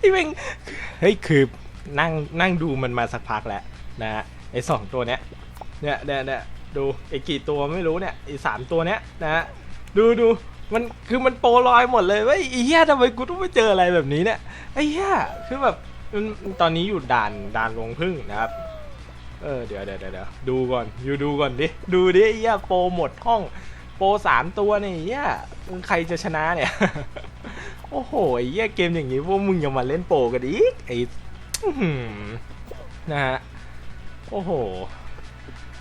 ไอ้เม่งเฮ้ยคือนั่งนั่งดูมันมาสักพักแล้วนะฮะไอสองตัวเนี้ยเนี่ยเนี่ยเนี่ยดูไอกี่ตัวไม่รู้เนี่ยไอสามตัวเนี้ยนะฮะดูดูมันคือมันโปรลอยหมดเลยเว้ยไอ้เหี้ยทำไมกูต้องไปเจออะไรแบบนี้เนี่ยไอ้เหี้ยคือแบบมันตอนนี้อยู่ด่านด่านลงพึ่งนะครับเออเดี๋ยวเดี๋ยวเดี๋ยวเดี๋ยวดูก่อนอยู่ดูก่อนดิดูดิไอ้เหี้ยโปรหมดห้อง โปรสามตัวเนี่ยไอ้เหี้ยใครจะชนะเนี่ย โอ้โหไอ้เหี้ยเกมอย่างงี้พวกมึงยังมาเล่นโปกันอีกไอ้นะฮะโอ้โห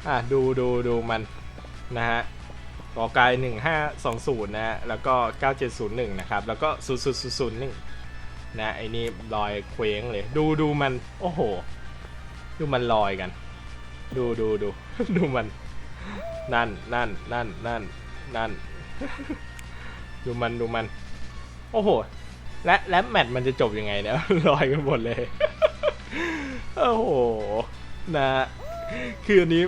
อะดูดูดูมันนะฮะกอไก่หนึ่งห้าสองศูนย์นะฮะแล้วก็เก้าเจ็ดศูนย์หนึ่งนะครับ แล้วก็ศูนย์ศูนย์ศูนย์หนึ่งนะไอ้นี่ลอยเคว้งเลย ดูดูมัน โอ้โห ดูมันลอยกัน ดูดูดูดูมัน นั่นนั่นนั่นนั่นนั่น ดูมันดูมัน โอ้โห และและแมตช์มันจะจบยังไงเนี่ยลอยกันหมดเลย โอ้โห นะ คืออันนี้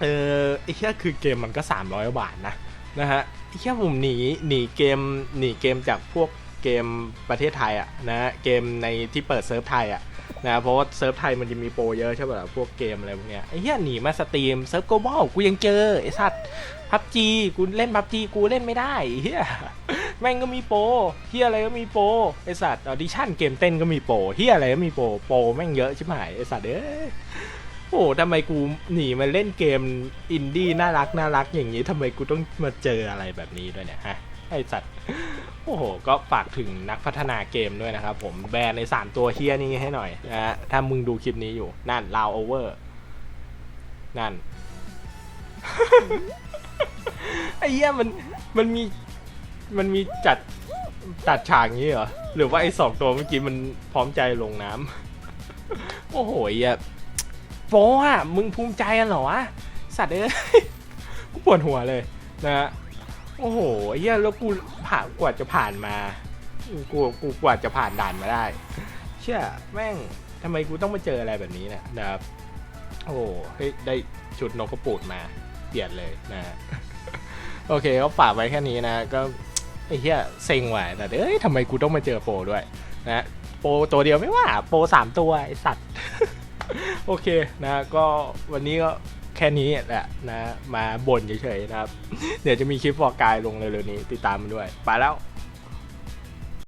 เออไอ้แค่คือเกมมันก็ 300 บาทนะ นะฮะไอ้แค่ผมหนีหนีเกมหนีเกมจากพวกเกมประเทศไทยอะนะเกมในที่เปิดเซิร์ฟไทยอะนะเพราะว่าเซิร์ฟไทยมันจะมีโปรเยอะใช่ป่ะพวกเกมอะไรพวกเนี้ยไอ้เหี้ยหนีมาสตรีมเซิร์ฟโกลบอลกูยังเจอไอ้สัตว์พับจีกูเล่นพับจีกูเล่นไม่ได้ไอ้เหี้ย แม่งก็มีโปรเหี้ยอะไรก็มีโปรไอสัตว์ออดิชั่นเกมเต้นก็มีโปรเหี้ยอะไรก็มีโปรโปรแม่งเยอะชิบหายไอสัตว์เอ้ยโอ้ทำไมกูหนีมาเล่นเกมอินดี้น่ารักน่ารักอย่างนี้ทำไมกูต้องมาเจออะไรแบบนี้ด้วยเนี่ยฮะไอสัตว์โอ้โห ก็ฝากถึงนักพัฒนาเกมด้วยนะครับผมแบนใน3ตัวเฮียนี้ให้หน่อยนะฮะถ้ามึงดูคลิปนี้อยู่ นั่นลาวโอเวอร์ นั่น ไอ้เหี้ยมันมันมี มันมีจัดตัดฉากงี้เหรอ หรือว่าไอ้สองตัวเมื่อกี้มันพร้อมใจลงน้ำ โอ้โหอ้เหี้ยโฟอะมึงภูมิใจอะเหรอวะ สัตว์เอ้ย กูปวดหัวเลยนะฮะโอ้โหเหี้ยแล้วกูผ่านกว่าจะผ่านมา กูกูกว่าจะผ่านด่านมาได้ เชื่อแม่งทำไมกูต้องมาเจออะไรแบบนี้เนี่ยนะครับ โอ้เฮ้ยได้ชุดนกกระปูดมา เปลี่ยนเลยนะ โอเคก็ฝากไว้แค่นี้นะก็ ไอ้เหี้ยเซ็งว่ะแต่เอ้ยทำไมกูต้องมาเจอโปรด้วยนะโปรตัวเดียวไม่ว่าโปรสามตัวไอสัตว์โอเคนะก็วันนี้ก็แค่นี้แหละนะมาบ่นเฉยๆนะครับ เดี๋ยวจะมีคลิปฟอร์กายลงเร็วๆนี้ติดตามมันด้วย ไปแล้ว